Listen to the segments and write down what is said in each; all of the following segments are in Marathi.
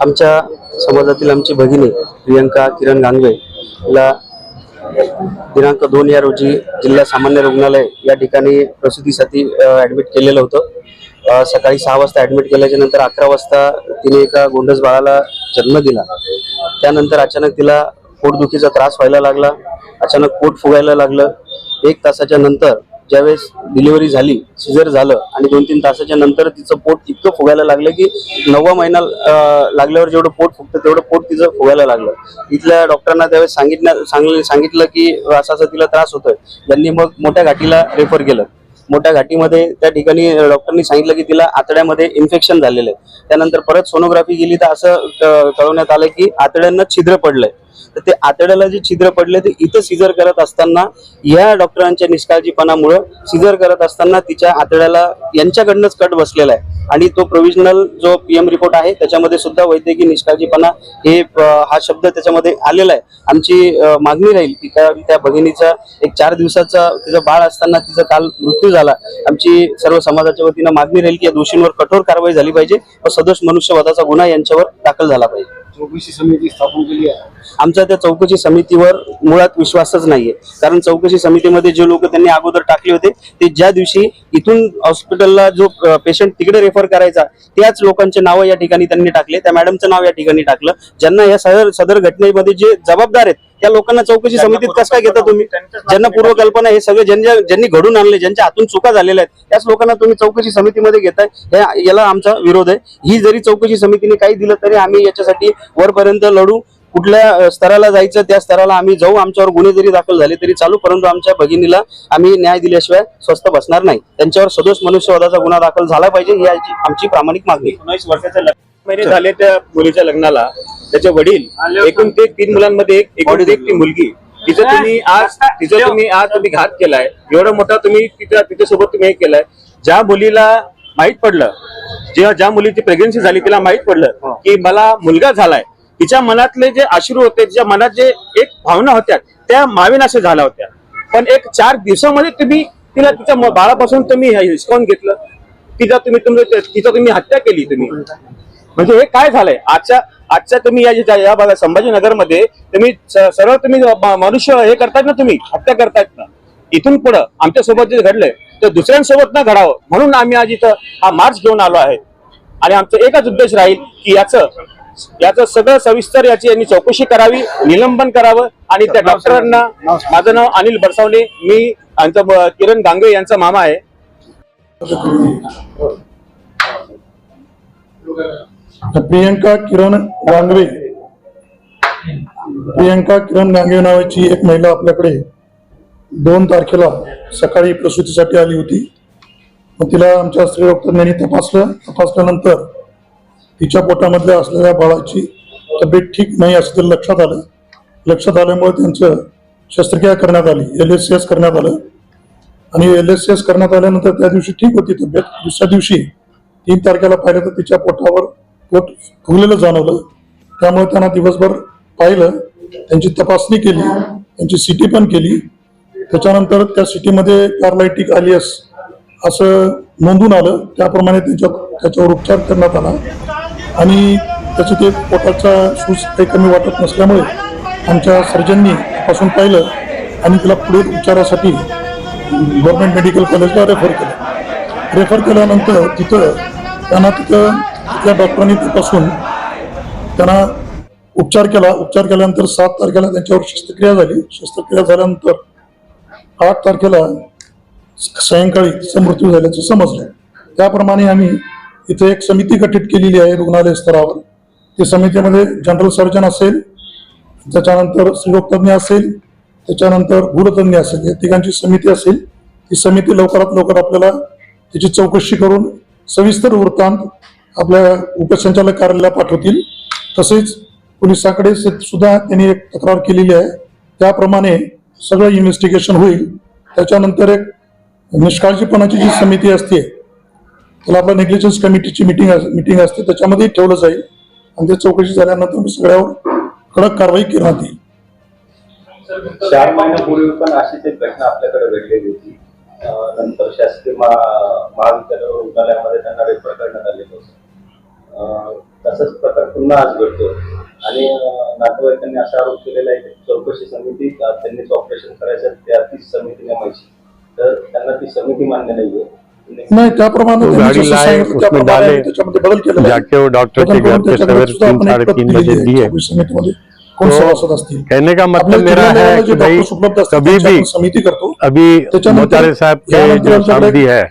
आमच्या समाजातील आमची भगिनी प्रियंका किरण गांगवे हिला दिनांक दोन या रोजी जिल्हा सामान्य रुग्णालय या ठिकाणी प्रसूतीसाठी ॲडमिट केलेलं होतं. सकाळी सहा वाजता ॲडमिट केल्याच्यानंतर अकरा वाजता तिने एका गोंडस बाळाला जन्म दिला. त्यानंतर अचानक तिला पोटदुखीचा त्रास व्हायला लागला अचानक पोट फुगायला लागलं. एक तासाच्या नंतर ज्यावेळेस डिलिव्हरी झाली सिझर झालं आणि दोन तीन तासाच्या नंतर तिचं पोट इतकं फुगायला लागलं की नववा महिना लागल्यावर जेवढं पोट फुगतं तेवढं पोट तिचं फुगायला लागलं. इथल्या डॉक्टरांना त्यावेळेस सांगितलं सांगले सांगितलं की असं असं तिला त्रास होतोय. त्यांनी मग मोठ्या घाटीला रेफर केलं. मोठ्या घाटीमध्ये त्या ठिकाणी डॉक्टरनी सांगितलं की तिला आतड्यामध्ये इन्फेक्शन झालेलं आहे. त्यानंतर परत सोनोग्राफी केली तर असं कळवण्यात आलं की आतड्यांना छिद्र पडलंय. तर ते आतड्याला जे छिद्र पडले ते इथं सिजर करत असताना या डॉक्टरांच्या निष्काळजीपणामुळं सिजर करत असताना तिच्या आतड्याला यांच्याकडनंच कट बसलेला आहे. आणि तो प्रोव्हिजनल जो पीएम रिपोर्ट आहे त्याच्यामध्ये सुद्धा वैद्यकीय निष्काळजीपणा हे हा शब्द त्याच्यामध्ये आलेला आहे. आमची मागणी राहील की त्या त्या भगिनीचा एक चार दिवसाचा तिचं बाळ असताना तिचा काल मृत्यू झाला. आमची सर्व समाजाच्या वतीनं मागणी राहील की या दोषींवर कठोर कारवाई झाली पाहिजे व सदोष मनुष्यवधाचा गुन्हा यांच्यावर दाखल झाला पाहिजे. चौकशी समिती स्थापन केली आहे. आमचा त्या चौकशी समितीवर मुळात विश्वासच नाहीये. कारण चौकशी समितीमध्ये जे लोक त्यांनी अगोदर टाकले होते ते ज्या दिवशी इथून हॉस्पिटलला जो पेशंट तिकडे रेफर करायचा त्याच लोकांचे नाव या ठिकाणी त्यांनी टाकले त्या मॅडमचं नाव या ठिकाणी टाकलं. ज्यांना या सदर सदर घटनेमध्ये जे जबाबदार आहेत त्या लोकांना चौकशी समितीत कसं काय घेता तुम्ही? ज्यांना पूर्वकल्पना हे सगळे ज्यांच्या ज्यांनी घडून आणले ज्यांच्या हातून चुका झालेल्या आहेत त्याच लोकांना तुम्ही चौकशी समितीमध्ये घेताय. हे याला आमचा विरोध आहे. ही जरी चौकशी समितीने काही दिलं तरी आम्ही याच्यासाठी वरपर्यंत लढू. कुठल्या स्तराला जायचं त्या स्तराला आम्ही जाऊ. आमच्यावर गुन्हे जरी दाखल झाले तरी चालू परंतु आमच्या भगिनीला आम्ही न्याय दिल्याशिवाय स्वस्थ बसणार नाही. त्यांच्यावर सदोष मनुष्यवधाचा गुन्हा दाखल झाला पाहिजे ही आमची- प्रामाणिक मागणी आहे. एकोणीस वर्षाचा लग्न महिने झाले त्या मुलीच्या लग्नाला. त्याचे वडील एकूण ते तीन मुलांमध्ये एक एकूण एक ती मुलगी. तिचं तुम्ही आज तिचं तुम्ही आज तुम्ही घात केलाय. एवढं मोठा तुम्ही तिच्या तिच्यासोबत तुम्ही हे केलाय. ज्या मुलीला माहीत पडलं जेव्हा ज्या मुलीची प्रेग्नन्सी झाली तिला माहीत पडलं की मला मुलगा झालाय. तिच्या मनातले जे अश्रू होते तिच्या मनात जे एक भावना होत्या त्या माविनाशे झाल्या होत्या. पण एक चार दिवसामध्ये तुम्ही तिला तिच्या बाळापासून तुम्ही हिसकावून घेतलं. तिचा तुम्ही तुमचं तिचं तुम्ही हत्या केली तुम्ही. म्हणजे हे काय झालंय? आजच्या आजच्या तुम्ही या या भागात संभाजीनगरमध्ये तुम्ही सरळ तुम्ही मनुष्य हे करतायत ना तुम्ही हत्या करतायत ना इथून पुढं आमच्यासोबत जे घडलंय ते दुसऱ्यांसोबत न घडावं म्हणून आम्ही आज इथं हा मार्च घेऊन आलो आहे. आणि आमचा एकच उद्देश राहील की याचं याचं सगळं सविस्तर याची यांनी चौकशी करावी निलंबन करावं. आणि त्या डॉक्टरांना माझं नाव अनिल बरसावले मी आमचा किरण गांगे यांचा मामा आहे. प्रियंका किरण गांगवे प्रियंका किरण गांगवे नावाची एक महिला आपल्याकडे दोन तारखेला सकाळी प्रसूतीसाठी आली होती. मग तिला आमच्या स्त्री डॉक्टरांनी तपासलं. तपासल्यानंतर तिच्या पोटामधल्या असलेल्या बाळाची तब्येत ठीक नाही असं तर लक्षात आलं. लक्षात आल्यामुळे त्यांचं शस्त्रक्रिया करण्यात आली. एल एस एस करण्यात आलं. आणि एल एस एस करण्यात आल्यानंतर त्या दिवशी ठीक होती तब्येत. दुसऱ्या दिवशी तीन तारखेला पाहिलं तर तिच्या पोटावर पोट फुगलेलं जाणवलं. त्यामुळे त्यांना दिवसभर पाहिलं त्यांची तपासणी केली त्यांची सिटी पण केली. त्याच्यानंतर त्या सिटीमध्ये पॅरालायटिक आलियस असं नोंदून आलं. त्याप्रमाणे त्यांच्या त्याच्यावर उपचार करण्यात आला. आणि त्याचं ते पोटाचा सूज काही कमी वाटत नसल्यामुळे आमच्या सर्जननी पासून पाहिलं आणि तिला पुढील उपचारासाठी गव्हर्नमेंट मेडिकल कॉलेजला रेफर केलं. रेफर केल्यानंतर तिथं त्यांना तिथं तिथल्या डॉक्टरांनी तपासून त्यांना उपचार केला. उपचार केल्यानंतर सात तारखेला त्यांच्यावर शस्त्रक्रिया झाली. शस्त्रक्रिया झाल्यानंतर आठ तारखेला सायंकाळी तिचा मृत्यू झाल्याचं समजलं. त्याप्रमाणे आम्ही इथे एक समिती गठीत केलेली आहे रुग्णालय स्तरावर. त्या समितीमध्ये जनरल सर्जन असेल त्याच्यानंतर स्त्रीरोगतज्ञ असेल त्याच्यानंतर गूढतज्ञ असेल या तिघांची समिती असेल. ती समिती लवकरात लवकर आपल्याला त्याची चौकशी करून सविस्तर वृत्तांत आपल्या उपसंचालक कार्यालयाला पाठवतील. तसेच पोलिसांकडे सुद्धा त्यांनी एक तक्रार केलेली आहे. त्याप्रमाणे सगळं इन्व्हेस्टिगेशन होईल. त्याच्यानंतर एक निष्काळजीपणाची जी समिती असते त्याला आपल्या नेग्लिजन्स कमिटीची मिटिंग मिटिंग असते. त्याच्यामध्ये ठेवलं जाईल. आणि ते चौकशी झाल्यानंतर सगळ्यावर कडक कारवाई करण्यात येईल. चार महिन्यापूर्वी पण अशीच एक घटना आपल्याकडे घडलेली होती. नंतर शासकीय महाविद्यालय रुग्णालयामध्ये त्यांना रेफर करण्यात आलेलं होतं. तसंच प्रकार पुन्हा आज घडतो आणि नातेवाईकांनी असा आरोप केलेला आहे की चौकशी समिती त्यांनीच ऑपरेशन करायचं त्या तीच समिती नेमायची तर त्यांना ती समिती मान्य नाहीये. नाही त्याप्रमाणे त्याच्यामध्ये बदल वो डॉक्टर तीन बजे आहे. दिए सभासद असतील? कहने का मतलब मेरा है कि भाई कभी भी समिती करतो. अभी मोचारे साहब के जो सामधी है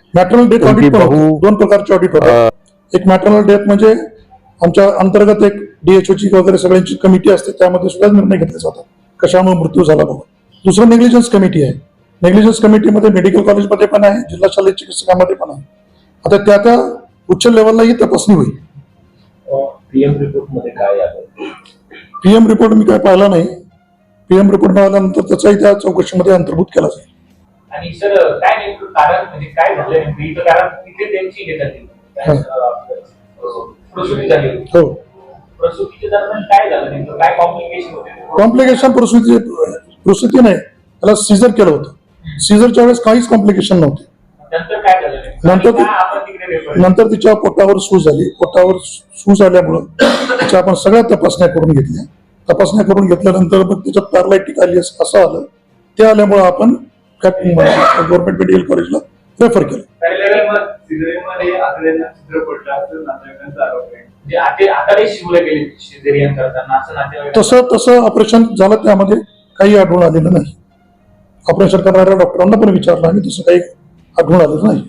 होतं. दोन प्रकारचे ऑडिट होतात एक मॅटर्नल डेथ म्हणजे आमच्या अंतर्गत एक DHO ची वगैरे सगळ्यांची कमिटी असते त्यामध्ये सुद्धा निर्णय घेतले जातात कशामुळे मृत्यू झाला बाबा? दुसरं नेग्लिजन्स कमिटी आहे. नेग्लिजन्स कमिटीमध्ये मेडिकल कॉलेजमध्ये पण आहे जिल्हा शालेय चिकित्सकामध्ये पण आहे. आता त्या त्या उच्च लेवलला ही तपासणी होईल. पीएम रिपोर्टमध्ये काय आहे? पीएम रिपोर्ट मी काय पाहिला नाही. पीएम रिपोर्ट मिळाल्यानंतर त्याचाही त्या चौकशीमध्ये अंतर्भूत केला जाईल. आणि सर काय नेमकं कारण म्हणजे काय झालं कारण तिथे त्यांची हे. कॉम्प्लिकेशन होते? कॉम्प्लिकेशन प्रसूती प्रसूती नाही. त्याला सीझर केलं होतं. सीझरच्या वेळेस काहीच कॉम्प्लिकेशन नव्हते. नंतर? नंतर तिच्या पोटावर सूज झाली पोटावर सूज आल्यामुळं तिच्या आपण सगळ्या तपासण्या करून घेतल्या. तपासण्या करून घेतल्यानंतर मग त्याच्यात पॅरालायटिक आली असं असं आलं. ते आल्यामुळं आपण गव्हर्नमेंट मेडिकल कॉलेजला रेफर केलं. पडलं असं नातेवाईकांचा आरोप आहे. म्हणजे आते आताडे शिवले गेले सिझेरियन करताना असं नातेवाईक तसं तसं ऑपरेशन झालं त्यामध्ये काही आढळून आलेलं नाही. ऑपरेशन करणाऱ्या डॉक्टरांना पण विचारलं आणि तसं काही आढळून आलेलं नाही.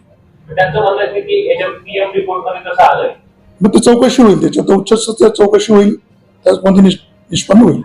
त्यांचं म्हणणं आहे की याच्या पीएम रिपोर्टमध्ये तसं आलंय. मग ती चौकशी होईल त्याच्यात. उच्च चौकशी होईल त्यामध्ये निष्- निष्पन्न होईल.